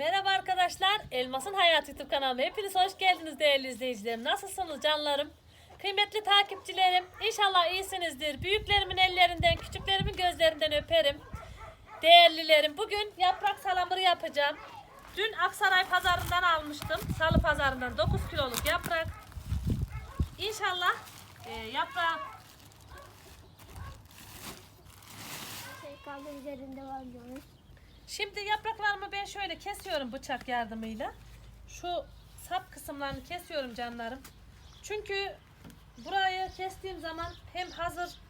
Merhaba arkadaşlar. Elmas'ın Hayatı YouTube kanalıma hepiniz hoş geldiniz değerli izleyicilerim. Nasılsınız canlarım? Kıymetli takipçilerim. İnşallah iyisinizdir. Büyüklerimin ellerinden, küçüklerimin gözlerinden öperim. Değerlilerim. Bugün yaprak salamırı yapacağım. Dün Aksaray pazarından almıştım. Salı pazarından 9 kiloluk yaprak. İnşallah e, yaprağı Şey kaldı üzerinde var diyormuş. Şimdi yapraklarımı ben şöyle kesiyorum bıçak yardımıyla. Şu sap kısımlarını kesiyorum canlarım. Çünkü burayı kestiğim zaman hem hazır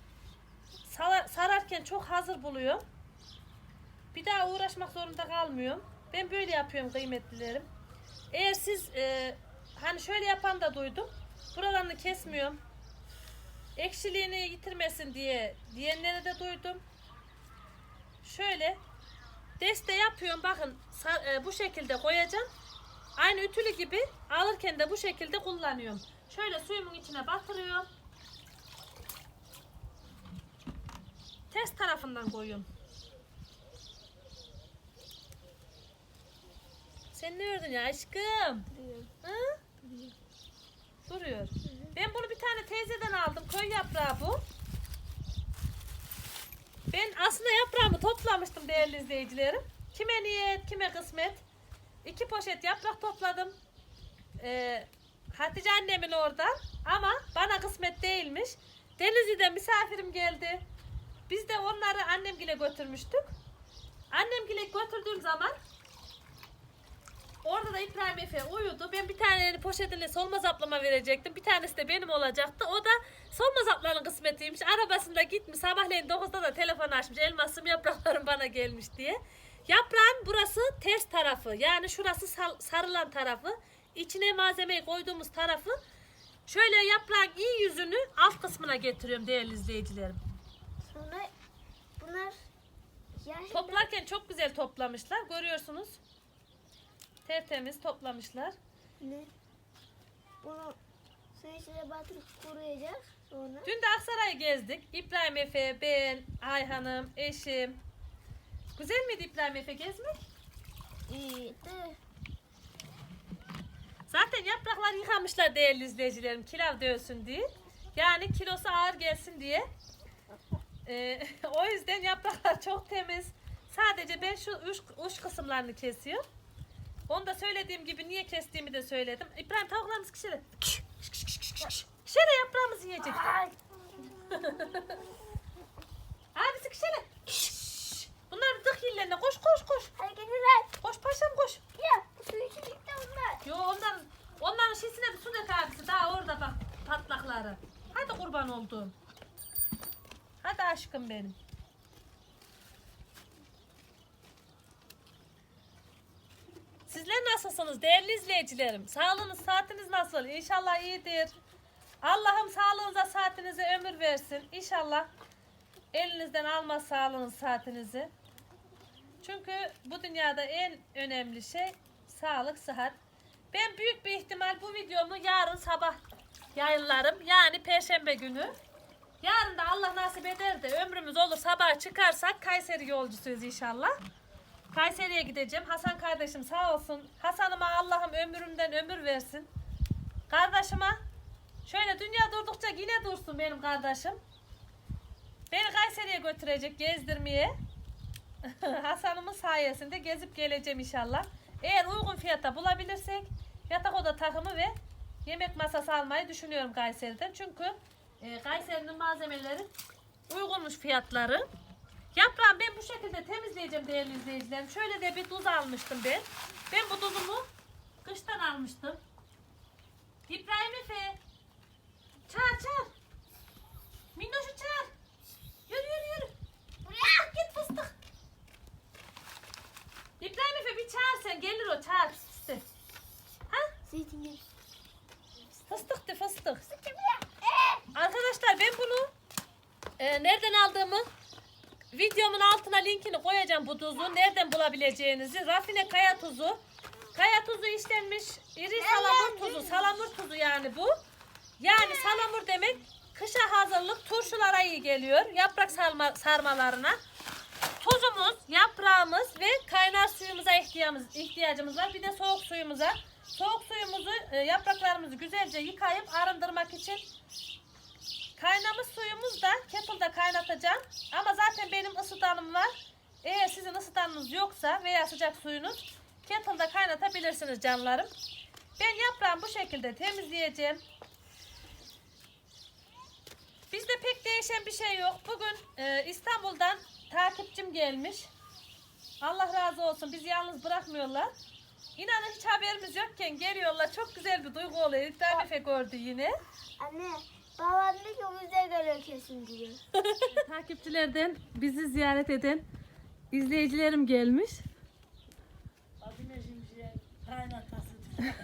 sara- sararken çok hazır buluyor. Bir daha uğraşmak zorunda kalmıyorum. Ben böyle yapıyorum kıymetlilerim. Eğer siz e, hani şöyle yapan da duydum. Buralarını kesmiyorum. Ekşiliğini yitirmesin diye diyenleri de duydum. Şöyle Deste yapıyorum bakın e, bu şekilde koyacağım. Aynı ütülü gibi alırken de bu şekilde kullanıyorum. Şöyle suyumun içine batırıyorum. Ters tarafından koyuyorum. Sen ne ördün ya aşkım? Duruyor. Hı? Duruyor. Ben bunu bir tane teyzeden aldım. Köy yaprağı bu. Ben aslında yaprağımı toplamıştım değerli izleyicilerim. Kime niyet, kime kısmet. İki poşet yaprak topladım. Ee, Hatice annemin oradan. Ama bana kısmet değilmiş. Denizli'den misafirim geldi. Biz de onları annemgile götürmüştük. Annemgile götürdüğüm zaman Orada da İbrahim Efe uyudu. Ben bir tane poşetini solmaz ablama verecektim. Bir tanesi de benim olacaktı. O da solmaz ablanın kısmetiymiş. Arabasında gitmiş. Sabahleyin 9'da da telefon açmış. Elmasım yapraklarım bana gelmiş diye. Yaprağın burası ters tarafı. Yani şurası sarılan tarafı. İçine malzemeyi koyduğumuz tarafı. Şöyle yaprağın iyi yüzünü alt kısmına getiriyorum değerli izleyicilerim. Sonra bunlar yaş Toplarken çok güzel toplamışlar. Görüyorsunuz. Tertemiz toplamışlar. ne? Bunu suyun içine batırıp kuruyacak. Sonra Dün de Aksaray'ı gezdik. İbrahim Efe, ben, Ayhan'ım, eşim. Güzel miydi İbrahim Efe gezmek? iyi de Zaten yapraklar yıkamışlar değerli izleyicilerim. Kilav dövsün diye. Yani kilosu ağır gelsin diye. Ee, o yüzden yapraklar çok temiz. Sadece ben şu uç, uç kısımlarını kesiyorum. Onu da söylediğim gibi niye kestiğimi de söyledim. İbrahim tavuklarımız kişere. Kişere yaprağımızı yiyecek. Abisi kişere. Bunları dık yerlerine. Koş koş koş. Koş paşam koş. Bunlar. Yo onların onların şişine bir su dök abisi. Daha orada bak patlakları. Hadi kurban olduğum. Hadi aşkım benim. Sizler nasılsınız değerli izleyicilerim? Sağlığınız, saatiniz nasıl? İnşallah iyidir. Allah'ım sağlığınıza, saatinize ömür versin. İnşallah elinizden almaz sağlığınız, saatinizi. Çünkü bu dünyada en önemli şey sağlık, sıhhat. Ben büyük bir ihtimal bu videomu yarın sabah yayınlarım. Yani perşembe günü. Yarın da Allah nasip eder de ömrümüz olur sabah çıkarsak Kayseri yolcusuyuz inşallah. Kayseri'ye gideceğim. Hasan kardeşim sağ olsun. Hasan'ıma Allah'ım ömrümden ömür versin. Kardeşime şöyle dünya durdukça yine dursun benim kardeşim. Beni Kayseri'ye götürecek gezdirmeye. Hasan'ımın sayesinde gezip geleceğim inşallah. Eğer uygun fiyata bulabilirsek yatak oda takımı ve yemek masası almayı düşünüyorum Kayseri'den. Çünkü e, Kayseri'nin malzemeleri uygunmuş fiyatları. Yaprağım ben bu şekilde temizleyeceğim değerli izleyicilerim. Şöyle de bir tuz almıştım ben. Ben bu tuzumu kıştan almıştım. İbrahim Efe. Çağır çağır. Minnoş'u çağır. Yürü yürü yürü. Buraya git fıstık. İbrahim Efe bir çağır sen. Gelir o çağır. İşte. Ha? Zeytinyağı. Fıstık de fıstık. Arkadaşlar ben bunu e, nereden aldığımı videomun altına linkini koyacağım bu tuzu. Nereden bulabileceğinizi. Rafine kaya tuzu. Kaya tuzu işlenmiş iri salamur tuzu. Salamur tuzu yani bu. Yani salamur demek kışa hazırlık turşulara iyi geliyor. Yaprak sarma, sarmalarına. Tuzumuz, yaprağımız ve kaynar suyumuza ihtiyacımız, ihtiyacımız var. Bir de soğuk suyumuza. Soğuk suyumuzu, e, yapraklarımızı güzelce yıkayıp arındırmak için kaynamış suyumuz da kettle'da kaynatacağım. Ama zaten benim ısıtanım var. Eğer sizin ısıtanınız yoksa veya sıcak suyunuz kettle'da kaynatabilirsiniz canlarım. Ben yaprağımı bu şekilde temizleyeceğim. Bizde pek değişen bir şey yok. Bugün e, İstanbul'dan takipçim gelmiş. Allah razı olsun. Bizi yalnız bırakmıyorlar. İnanın hiç haberimiz yokken geliyorlar. Çok güzel bir duygu oluyor. İbrahim Efe gördü yine. Anne babam diyor ki o bize göre kesin diyor. Takipçilerden bizi ziyaret eden izleyicilerim gelmiş.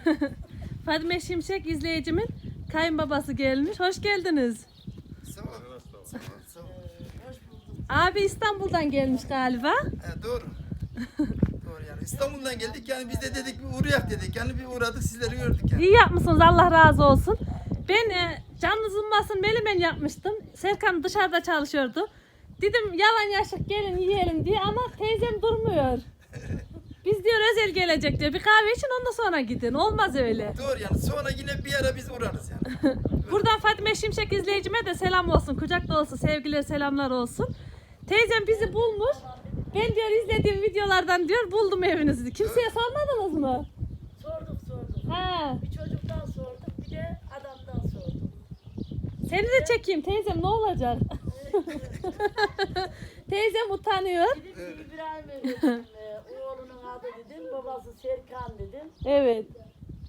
Fadime Şimşek izleyicimin kayınbabası gelmiş. Hoş geldiniz. Sağ ol. Sağ ol. Sağ ol. Abi İstanbul'dan gelmiş galiba. He, doğru. doğru yani. İstanbul'dan geldik yani biz de dedik bir uğrayak dedik. Yani bir uğradık sizleri gördük yani. İyi yapmışsınız Allah razı olsun. Ben e, canlı zımmasın melimen yapmıştım. Serkan dışarıda çalışıyordu. Dedim yalan yaşık gelin yiyelim diye ama teyzem durmuyor. Biz diyor özel gelecek diyor. Bir kahve için ondan sonra gidin. Olmaz öyle. Doğru yani. Sonra yine bir ara biz uğrarız yani. Buradan Fatime Şimşek izleyicime de selam olsun. Kucak dolusu sevgiler selamlar olsun. Teyzem bizi bulmuş. Ben diyor izlediğim videolardan diyor buldum evinizi. Kimseye sormadınız mı? Sorduk sorduk. Ha. Bir çocuktan sorduk bir de adamdan sorduk. Seni de çekeyim teyzem ne olacak? teyzem utanıyor. Dedim ki İbrahim'e dedim, e, oğlunun adı dedim, babası Serkan dedim. Evet.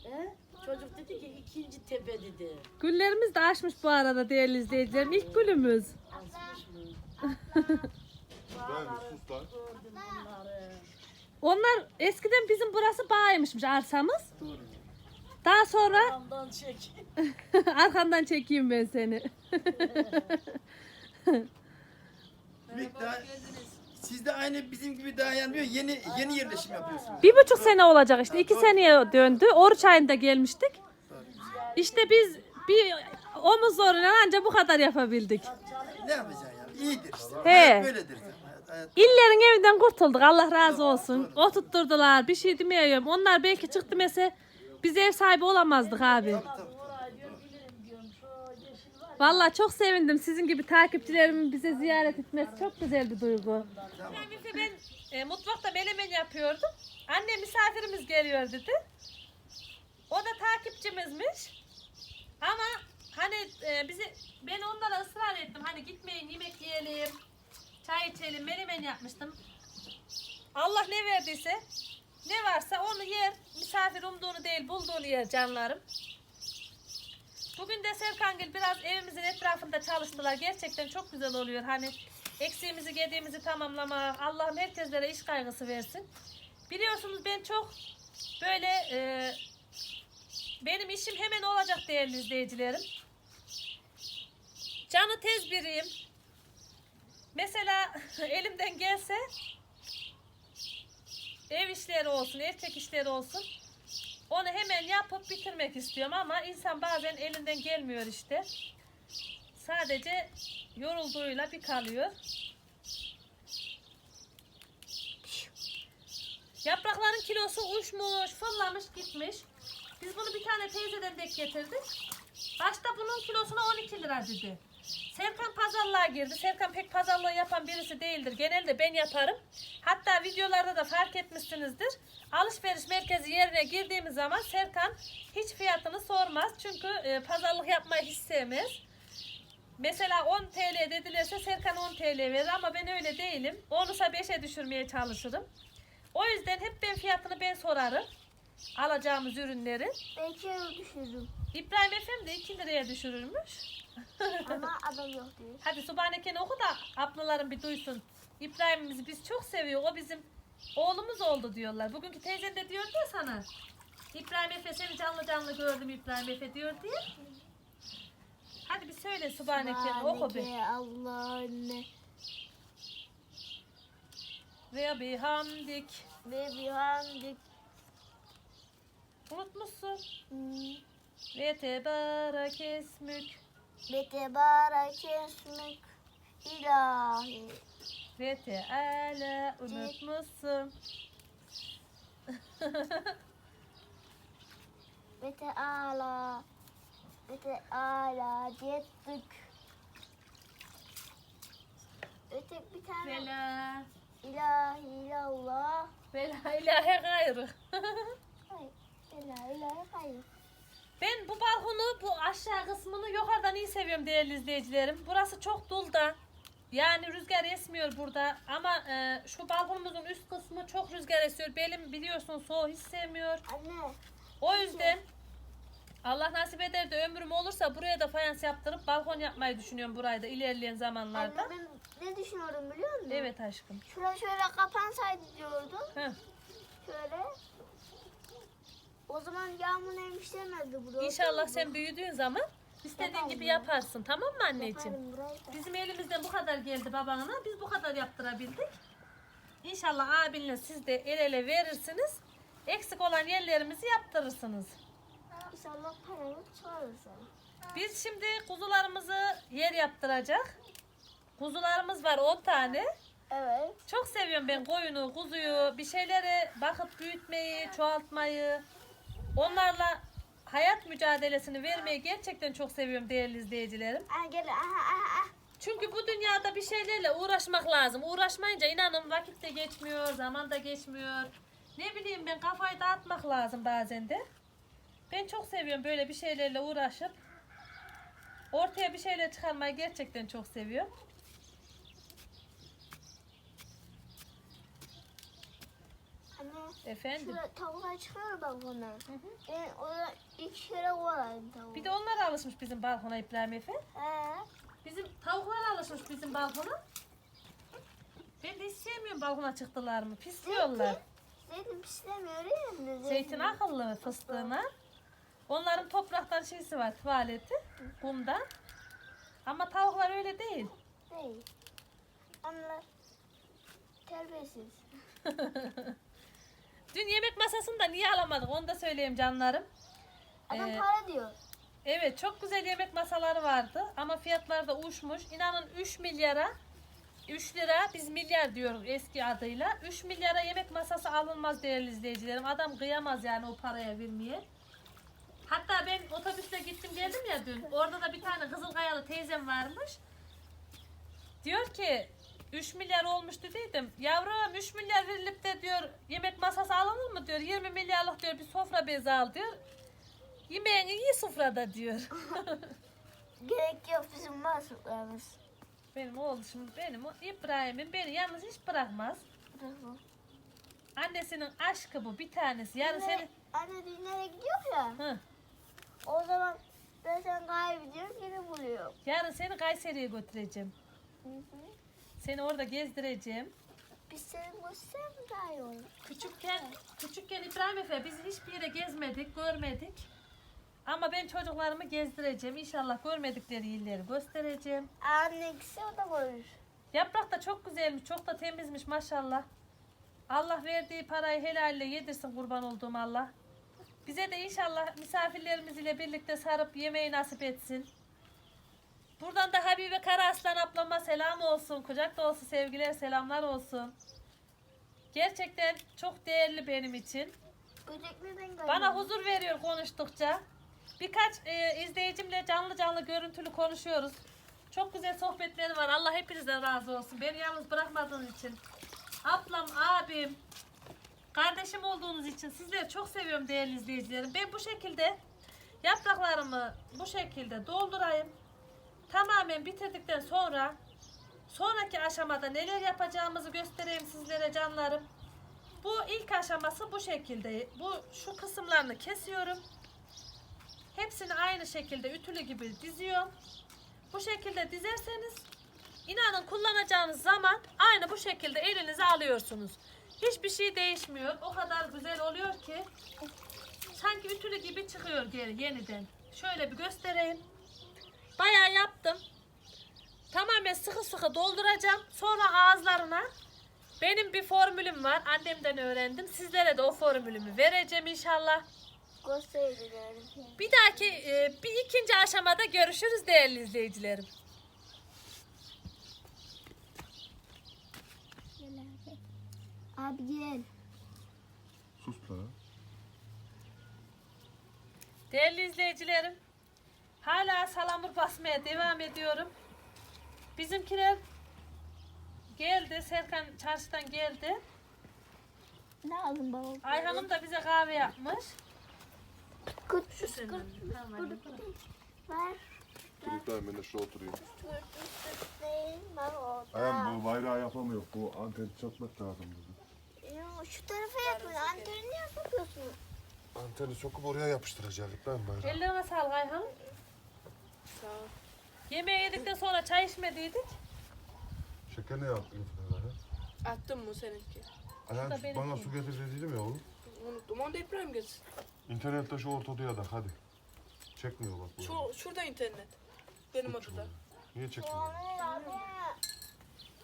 He? Çocuk dedi ki ikinci tepe dedi. Güllerimiz de açmış bu arada değerli izleyicilerim. İlk gülümüz. Asmış mı? Bağları gördüm bunları. Onlar eskiden bizim burası bağıymışmış arsamız. Doğru. Daha sonra Adamdan çek. arkandan çekeyim ben seni. Daha, siz de aynı bizim gibi daha yanmıyor. Yeni yeni yerleşim yapıyorsunuz. Bir buçuk sene olacak işte. iki seneye döndü. Oruç ayında gelmiştik. İşte biz bir omuz zoruyla ancak bu kadar yapabildik. Ne yapacaksın yani? İyidir işte. He. Hayat böyledir. Hayat, hayat. İllerin evinden kurtulduk. Allah razı olsun. Oturtturdular. Bir şey demiyorum. Onlar belki çıktı mesela biz ev sahibi olamazdık abi. Vallahi çok sevindim. Sizin gibi takipçilerimin bize ziyaret etmesi çok güzel bir duygu. Ben e, mutfakta menemen yapıyordum. Anne misafirimiz geliyor dedi. O da takipçimizmiş. Ama hani e, bizi ben onlara ısrar ettim. Hani gitmeyin yemek yiyelim. Çay içelim. Menemen yapmıştım. Allah ne verdiyse ne varsa onu yer. Misafir umduğunu değil bulduğunu yer canlarım. Bugün de Serkangil biraz evimizin etrafında çalıştılar. Gerçekten çok güzel oluyor. Hani eksiğimizi, gediğimizi tamamlama. Allah'ım herkeslere iş kaygısı versin. Biliyorsunuz ben çok böyle e, benim işim hemen olacak değerli izleyicilerim. Canı tez biriyim. Mesela elimden gelse ev işleri olsun, erkek işleri olsun. Onu hemen yapıp bitirmek istiyorum ama insan bazen elinden gelmiyor işte. Sadece yorulduğuyla bir kalıyor. Yaprakların kilosu uçmuş, fırlamış, gitmiş. Biz bunu bir tane teyzeden dek getirdik. Başta bunun kilosuna 12 lira dedi. Serkan pazarlığa girdi. Serkan pek pazarlığı yapan birisi değildir. Genelde ben yaparım. Hatta videolarda da fark etmişsinizdir. Alışveriş merkezi yerine girdiğimiz zaman Serkan hiç fiyatını sormaz. Çünkü e, pazarlık yapmayı hiç sevmez. Mesela 10 TL dedilerse Serkan 10 TL verir ama ben öyle değilim. 10'usa 5'e düşürmeye çalışırım. O yüzden hep ben fiyatını ben sorarım. Alacağımız ürünleri. Belki düşürdüm İbrahim Efendi de 2 liraya düşürürmüş. ama adam yok diyor. Hadi Subhanekeni oku da ablalarım bir duysun. İbrahim'imizi biz çok seviyor. O bizim oğlumuz oldu diyorlar. Bugünkü teyzen de diyordu ya sana. İbrahim Efe seni canlı canlı gördüm İbrahim Efe diyor diye. Hadi bir söyle Subhanekeni oku bir. Subhaneke Allahümme Ve bihamdik. ve bihamdik. Unutmuşsun. Hmm. Ve tebarek esmük. Ve tebarek esmek ilahi. Ve teala unutmuşsun. Ve Teala. Ve Teala diyettik. Ötek bir tane Vela. ilahe illallah. Vela ilahe gayrı. Hayır. Ela ilahe hayır. Ben bu balkonu, bu aşağı kısmını yukarıdan iyi seviyorum değerli izleyicilerim. Burası çok dulda. Yani rüzgar esmiyor burada ama e, şu balkonumuzun üst kısmı çok rüzgar esiyor. Belim biliyorsun soğuğu hiç sevmiyor. Anne. O yüzden Allah nasip eder de ömrüm olursa buraya da fayans yaptırıp balkon yapmayı düşünüyorum burayı da ilerleyen zamanlarda. Anne ben ne düşünüyorum biliyor musun? Evet aşkım. Şura şöyle kapansaydı diyordum. Heh. O zaman yağmur neymiş demezdi burada. İnşallah sen büyüdüğün zaman istediğin Yaparım gibi ya. yaparsın tamam mı anneciğim? Yaparım burayı da. Bizim elimizden bu kadar geldi babana. Biz bu kadar yaptırabildik. İnşallah abinle siz de el ele verirsiniz. Eksik olan yerlerimizi yaptırırsınız. İnşallah paranı çıkarırsın. Biz şimdi kuzularımızı yer yaptıracak. Kuzularımız var 10 tane. Evet. Çok seviyorum ben koyunu, kuzuyu, bir şeylere bakıp büyütmeyi, çoğaltmayı. Onlarla hayat mücadelesini vermeyi gerçekten çok seviyorum değerli izleyicilerim. Gel aha aha aha. Çünkü bu dünyada bir şeylerle uğraşmak lazım. Uğraşmayınca inanın vakit de geçmiyor, zaman da geçmiyor. Ne bileyim ben kafayı dağıtmak lazım bazen de. Ben çok seviyorum böyle bir şeylerle uğraşıp ortaya bir şeyler çıkarmayı gerçekten çok seviyorum. Anne. Efendim. Şurada tavuklar çıkıyor balkona. Hı hı. Ben orada iki kere kovaladım tavuğu. Bir de onlar alışmış bizim balkona İbrahim Efe. He. Bizim tavuklar alışmış bizim balkona. Ben de hiç sevmiyorum balkona çıktılar mı? Pisliyorlar. Zeytin pislemiyor değil mi? Zeytin akıllı fıstığına. Onların topraktan şeysi var tuvaleti. Kumdan. Ama tavuklar öyle değil. Değil. Onlar terbiyesiz. Dün yemek masasında niye alamadık onu da söyleyeyim canlarım. Adam Ee, para diyor. Evet çok güzel yemek masaları vardı ama fiyatlar da uçmuş. İnanın 3 milyara 3 lira biz milyar diyoruz eski adıyla. 3 milyara yemek masası alınmaz değerli izleyicilerim. Adam kıyamaz yani o paraya vermeye. Hatta ben otobüsle gittim geldim ya dün. Orada da bir tane Kızılkayalı teyzem varmış. Diyor ki 3 milyar olmuştu dedim. Yavrum 3 milyar verilip de diyor yemek masası alınır mı diyor. 20 milyarlık diyor bir sofra bezi al diyor. Yemeğini iyi sofrada diyor. Gerek yok bizim masraflarımız. benim oğlum benim o İbrahim'im beni yalnız hiç bırakmaz. Annesinin aşkı bu bir tanesi. Yarın seni... Anne düğünlere gidiyor ya. Hı. O zaman ben sen kaybediyorum geri buluyorum. Yarın seni Kayseri'ye götüreceğim. Hı hı. Seni orada gezdireceğim. Biz daha iyi olur. Küçükken, küçükken İbrahim Efe biz hiçbir yere gezmedik, görmedik. Ama ben çocuklarımı gezdireceğim. İnşallah görmedikleri illeri göstereceğim. Anne gitse o da görür. Yaprak da çok güzelmiş, çok da temizmiş maşallah. Allah verdiği parayı helalle yedirsin kurban olduğum Allah. Bize de inşallah misafirlerimiz ile birlikte sarıp yemeği nasip etsin. Buradan da Habibe Karaaslan ablama selam olsun. Kucak dolusu sevgiler, selamlar olsun. Gerçekten çok değerli benim için. Bana huzur veriyor konuştukça. Birkaç e, izleyicimle canlı canlı görüntülü konuşuyoruz. Çok güzel sohbetleri var. Allah hepinizden razı olsun. Beni yalnız bırakmadığınız için. Ablam, abim, kardeşim olduğunuz için sizleri çok seviyorum değerli izleyicilerim. Ben bu şekilde yapraklarımı bu şekilde doldurayım. Tamamen bitirdikten sonra sonraki aşamada neler yapacağımızı göstereyim sizlere canlarım. Bu ilk aşaması bu şekilde. Bu şu kısımlarını kesiyorum. Hepsini aynı şekilde ütülü gibi diziyorum. Bu şekilde dizerseniz inanın kullanacağınız zaman aynı bu şekilde elinize alıyorsunuz. Hiçbir şey değişmiyor. O kadar güzel oluyor ki sanki ütülü gibi çıkıyor geri yeniden. Şöyle bir göstereyim. Bayağı yaptım. Tamamen sıkı sıkı dolduracağım. Sonra ağızlarına benim bir formülüm var. Annemden öğrendim. Sizlere de o formülümü vereceğim inşallah. Bir dahaki e, bir ikinci aşamada görüşürüz değerli izleyicilerim. Gel abi. Abi gel. Sus la. Değerli izleyicilerim, hala salamur basmaya devam ediyorum. Bizimkiler geldi, Serkan çarşıdan geldi. Ne aldın baba? Ayhan'ım da bize kahve yapmış. Kut kut kut Ver. Ben de şurada oturayım. Ayağım bu bayrağı yapamıyor. Bu anteni çakmak lazım dedi. Şu tarafa yapın. Anteni niye sokuyorsun? Anteni sokup oraya yapıştıracağız ben bayrağı. Ellerine sağlık Yemeği yedikten sonra çay içmediydik. Şeker ne yaptın fırınlara? Attım mı seninki? Da benim bana su getir dedim ya oğlum. Unuttum. Onu da İbrahim getir. İnternette şu orta odaya da hadi. Çekmiyor bak bu. Şu, şurada internet. Benim odada. Niye çekmiyor? Abi abi.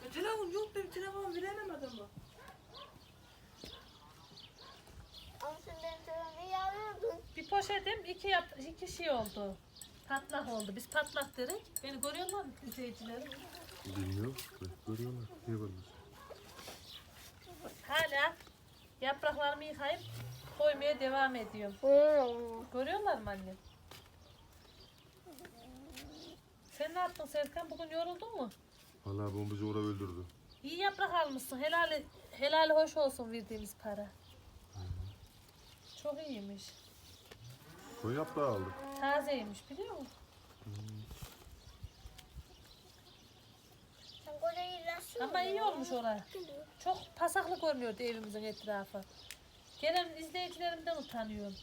E, telefon yok benim telefon veremem adamı. Ama sen benim telefonumu yavruyordun. Bir poşetim iki, yap, iki şey oldu. Patlak oldu. Biz patlak dedik. Beni görüyorlar mı izleyicilerim? Bilmiyorum. Görüyorlar. Niye görmüyorsun? Hala yapraklarımı yıkayıp koymaya devam ediyorum. Görüyorlar mı annem? Sen ne yaptın Serkan? Bugün yoruldun mu? Vallahi bu bizi oraya öldürdü. İyi yaprak almışsın. Helali, helali hoş olsun verdiğimiz para. Çok iyiymiş. Koy yaprağı aldık. Tazeymiş biliyor musun? Sen kolayı nasıl Ama iyi olmuş oraya. Çok pasaklı görünüyordu evimizin etrafı. Gelen izleyicilerimden utanıyorum.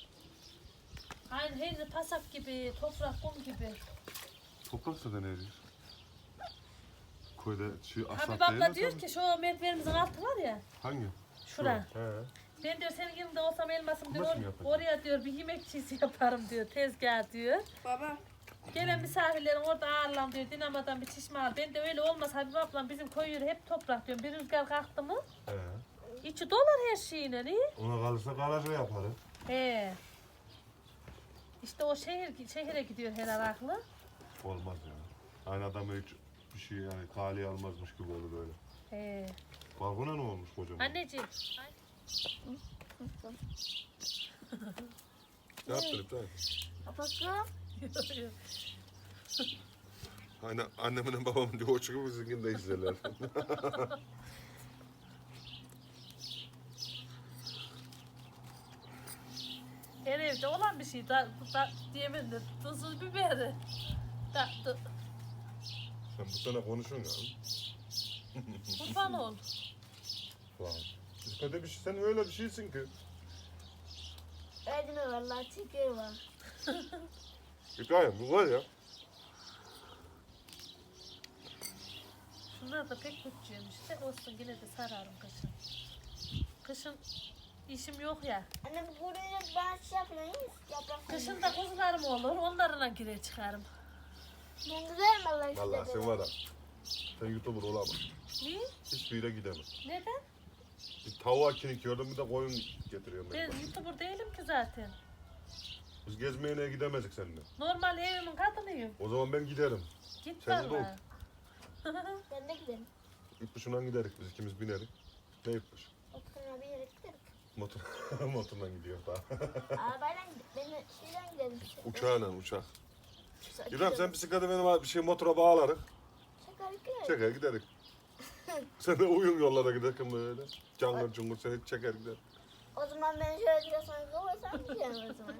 Aynı her yeri pasak gibi, toprak, kum gibi. Toprak zaten eriyor. Koyda şu asfalt Habib abla mi diyor ki şu merdivenimizin altı var ya, Hangi? şura. He. Ben diyor senin yanında olsam elmasım diyor, mı or- yapacaksın? oraya diyor bir yemek çiğsi yaparım diyor, tezgah diyor. Baba. Gelen misafirlerin orada ağırlam diyor, dinamadan bir çişme al. Ben de öyle olmaz Habib ablam bizim koy yeri hep toprak diyorum. Bir rüzgar kalktı mı He. içi dolar her şeyine iyi. Ona kalırsa garaja yaparız. He. İşte o şehir şehire gidiyor her aklı. Olmaz ya. Aynı adamı hiç bir şey yani kaliye almazmış gibi olur böyle. He. Balkona ne olmuş kocaman? Anneciğim. Ne yaptın İbrahim? Bakın. Aynen annemin babamın diyor çıkıp bizimkini de izlerler. Her evde olan bir şey. Da, da, diyemedim. de, Tuzsuz biberi. Da, da, Sen bu sene konuşuyorsun ya. kurban ol. Falan. İşte bir şey, sen öyle bir şeysin ki. Öyle mi vallahi çekiyor var. İbrahim bu var ya. Şunlar da pek küçüğüm işte. Olsun yine de sararım kışın. Kışın işim yok ya. Anne bu buraya ben şey yapmayayım. Yaprak. Kışın da kuzularım olur. Onlarla girer çıkarım. Ben güzel vallahi işte. Vallahi sen var ya. Sen YouTuber olamaz. Niye? Hiçbir yere gidemem. Neden? Bir tavuğa kinik gördüm bir de koyun getiriyorum ben. YouTuber değilim ki zaten. Biz gezmeye neye gidemedik seninle. Normal evimin kadınıyım. O zaman ben giderim. Git Sen de valla. Ben de giderim. İpuşundan giderik biz ikimiz binerik. Ne ipuş? Oturma bir yere giderim. Motor, motorla gidiyor daha. Arabayla giderim. Ben de şeyden giderim. Uçağla uçak. İbrahim sen bisiklete benim bir şey motora bağlarız. Şaka giderim. Çeker giderik. Sen de uyun yollara giderken böyle. Cangır cungur seni çeker gider. O zaman ben şöyle diyorsan kovarsam gideceğim o zaman.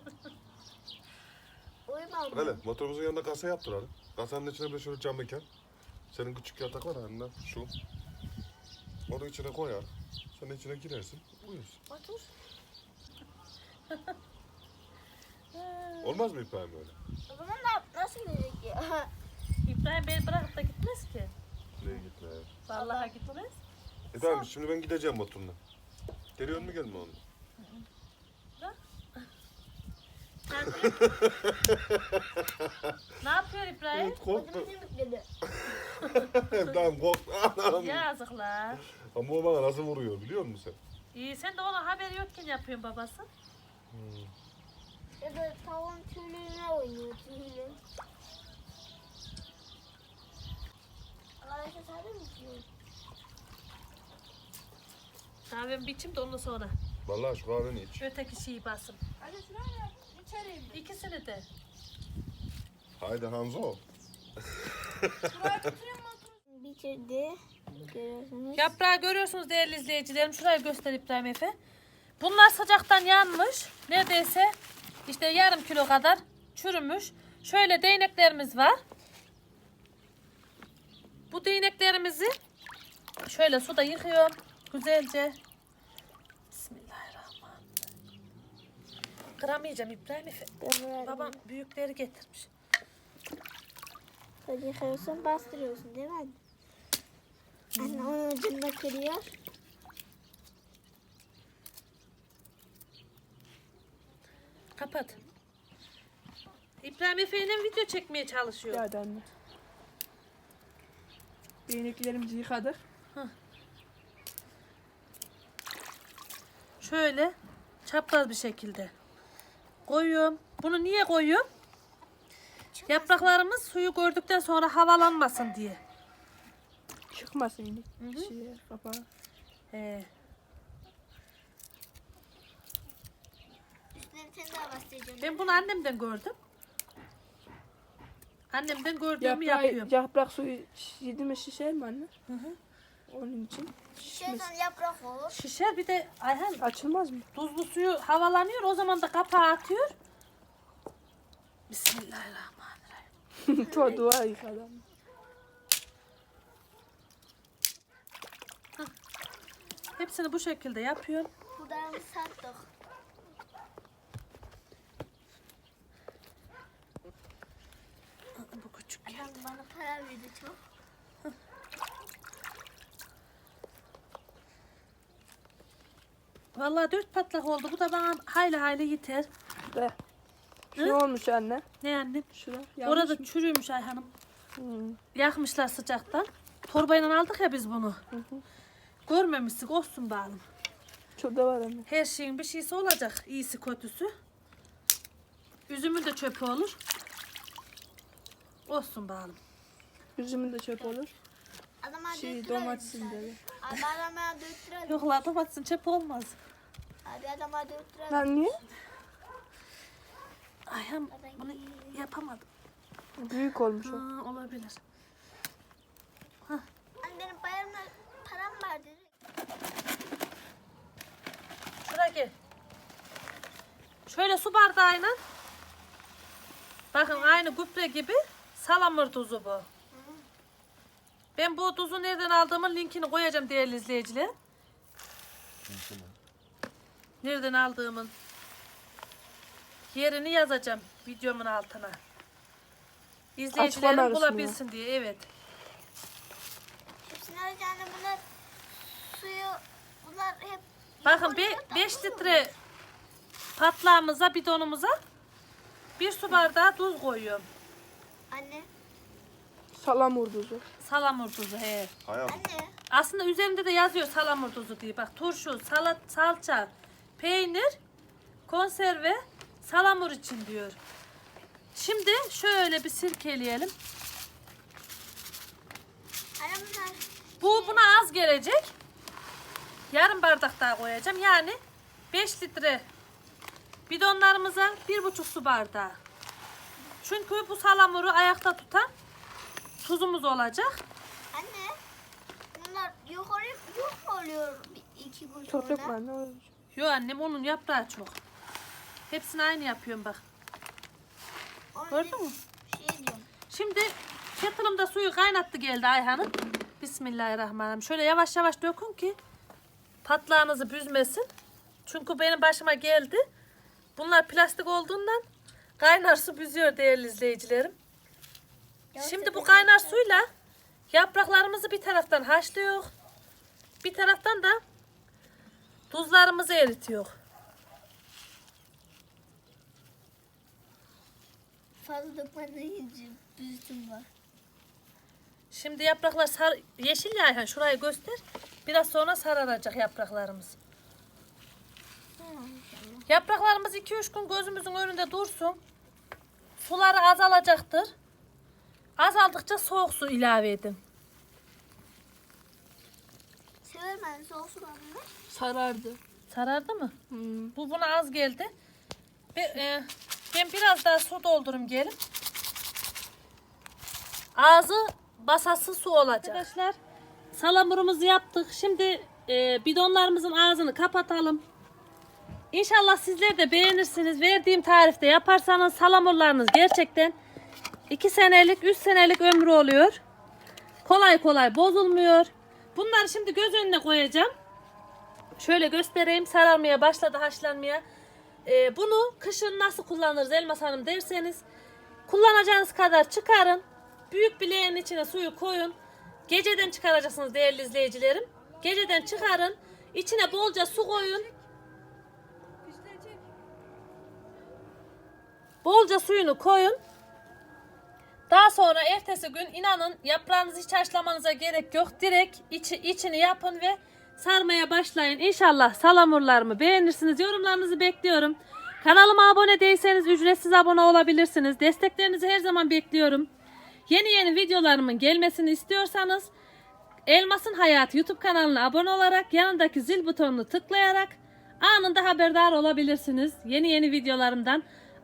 Uyumam. Öyle motorumuzun yanında kasa yaptıralım. Kasanın içine bir şöyle cam mekan. Senin küçük yatak var anne şu. Onun içine koyar. Sen içine girersin. Uyursun. Otur. Olmaz mı İbrahim öyle? O zaman ne yap? Nasıl gidecek ya? İbrahim beni bırakıp da gitmez ki. Neye gitme ya? Vallahi gitmez. İbrahim şimdi ben gideceğim motorla. Geliyor mu gelme onu? ne yapıyor İbrahim? İbrahim korkma. Anam. Yazıklar. Ama o bana nasıl vuruyor biliyor musun sen? İyi sen de ona haber yokken yapıyorsun babası. Ya da tavuğun tüylüğüne oynuyor tüylü. Arkadaşlar de mi? Kahvemi biçim de ondan sonra Vallahi şu kahveni iç. öteki şeyi basın. Anne şuraya yap. içeriyim. İkisini de. Haydi Hanzo. Bitirdi. Görüyorsunuz. Yaprağı görüyorsunuz değerli izleyicilerim. Şurayı göster İbrahim Efe. Bunlar sıcaktan yanmış. Neredeyse işte yarım kilo kadar çürümüş. Şöyle değneklerimiz var. Bu değneklerimizi şöyle suda yıkıyorum. Güzelce. Bismillahirrahmanirrahim. Kıramayacağım İbrahim Efe. Babam büyükleri getirmiş. Böyle yıkıyorsun bastırıyorsun değil mi anne? Anne onun ucunda kırıyor. Kapat. İbrahim Efe ile video çekmeye çalışıyor. Hadi anne. Değneklerimizi yıkadık. Şöyle çapraz bir şekilde koyuyorum. Bunu niye koyuyorum? Yapraklarımız suyu gördükten sonra havalanmasın diye. Çıkmasın yine. Şey, kapağı. He. Üstüne bir tane daha bastıracağım. Ben bunu annemden gördüm. Annemden gördüğümü yapıyorum. yaprak suyu yedi mi şişer mi anne? Onun için Şey sonra yaprak olur. Şişer bir de Ayhan açılmaz mı? tuzlu suyu havalanıyor. O zaman da kapağı atıyor. Bismillahirrahmanirrahim. Tuğa dua yıkadı anne. Hepsini bu şekilde yapıyorum. Buradan sattık. Bu küçük. Adam bana para verdi çok. Vallahi dört patlak oldu. Bu da bana hayli hayli yeter. De. Şu olmuş anne. Ne annem? Şura. yanlış Orada mı? çürümüş Ayhan'ım. Hmm. Yakmışlar sıcaktan. Torbayla aldık ya biz bunu. Görmemişsik olsun bağlım. Şurada var anne. Her şeyin bir şeysi olacak. İyisi kötüsü. Üzümün de çöpü olur. Olsun bağlım. Üzümün de çöp olur. Adama Şey domatesin de. Abi adama 4 lira verdi. Yok la domatesin çöpü olmaz. Abi adama 4 lira verdi. Lan niye? Ayhan bunu yapamadım. Büyük olmuş o. Ha, olabilir. Anne benim bayramda param var dedi. Şuraya gel. Şöyle su bardağıyla. Bakın aynı gübre gibi salamur tuzu bu. Ben bu tuzu nereden aldığımın linkini koyacağım değerli izleyiciler. Nereden aldığımın yerini yazacağım videomun altına. İzleyicilerim Açıklama bulabilsin diye evet. Hepsini alacağını bunlar suyu bunlar hep Bakın 5 litre patlağımıza bidonumuza bir su bardağı tuz koyuyorum. Anne, Salam urduzu. Salamur tuzu he. Hayat. anne. Aslında üzerinde de yazıyor salamur tuzu diye. Bak turşu, salat, salça, peynir, konserve, salamur için diyor. Şimdi şöyle bir sirkeleyelim. Anne bunlar Bu buna az gelecek. Yarım bardak daha koyacağım. Yani 5 litre bidonlarımıza bir buçuk su bardağı. Çünkü bu salamuru ayakta tutan tuzumuz olacak. anne. Bunlar yok oluyor, yok oluyor bir- iki gün Çok sonra? yok mu anne? Yo annem onun yaprağı çok. Hepsini aynı yapıyorum bak. Gördün mü? Şey diyorum. Şimdi kettle'ımda suyu kaynattı geldi Ayhan'ım. Bismillahirrahmanirrahim. Şöyle yavaş yavaş dökün ki patlağınızı büzmesin. Çünkü benim başıma geldi. Bunlar plastik olduğundan kaynar su büzüyor değerli izleyicilerim. Şimdi bu kaynar suyla yapraklarımızı bir taraftan haşlıyor. Bir taraftan da tuzlarımızı eritiyor. Fazla dökmeden yiyince büzüm var. Şimdi yapraklar sar yeşil ya Ayhan şurayı göster. Biraz sonra sararacak yapraklarımız. Yapraklarımız 2-3 gün gözümüzün önünde dursun. Suları azalacaktır. Azaldıkça soğuk su ilave edin. Sever ben soğuk su var mı? Sarardı. Sarardı mı? Hmm. Bu buna az geldi. Ve, e, Ben biraz daha su doldurum gelin. Ağzı basası su olacak. Arkadaşlar salamurumuzu yaptık. Şimdi e, bidonlarımızın ağzını kapatalım. İnşallah sizler de beğenirsiniz. Verdiğim tarifte yaparsanız salamurlarınız gerçekten 2 senelik 3 senelik ömrü oluyor. Kolay kolay bozulmuyor. Bunları şimdi göz önüne koyacağım. Şöyle göstereyim. Sararmaya başladı haşlanmaya. Ee, bunu kışın nasıl kullanırız Elmas Hanım derseniz kullanacağınız kadar çıkarın. Büyük bileğin içine suyu koyun. Geceden çıkaracaksınız değerli izleyicilerim. Geceden çıkarın. İçine bolca su koyun. Bolca suyunu koyun. Daha sonra ertesi gün inanın yaprağınızı hiç haşlamanıza gerek yok. Direkt içi, içini yapın ve sarmaya başlayın. İnşallah salamurlarımı beğenirsiniz. Yorumlarınızı bekliyorum. Kanalıma abone değilseniz ücretsiz abone olabilirsiniz. Desteklerinizi her zaman bekliyorum. Yeni yeni videolarımın gelmesini istiyorsanız Elmas'ın Hayatı YouTube kanalına abone olarak yanındaki zil butonunu tıklayarak anında haberdar olabilirsiniz. Yeni yeni videolarımdan.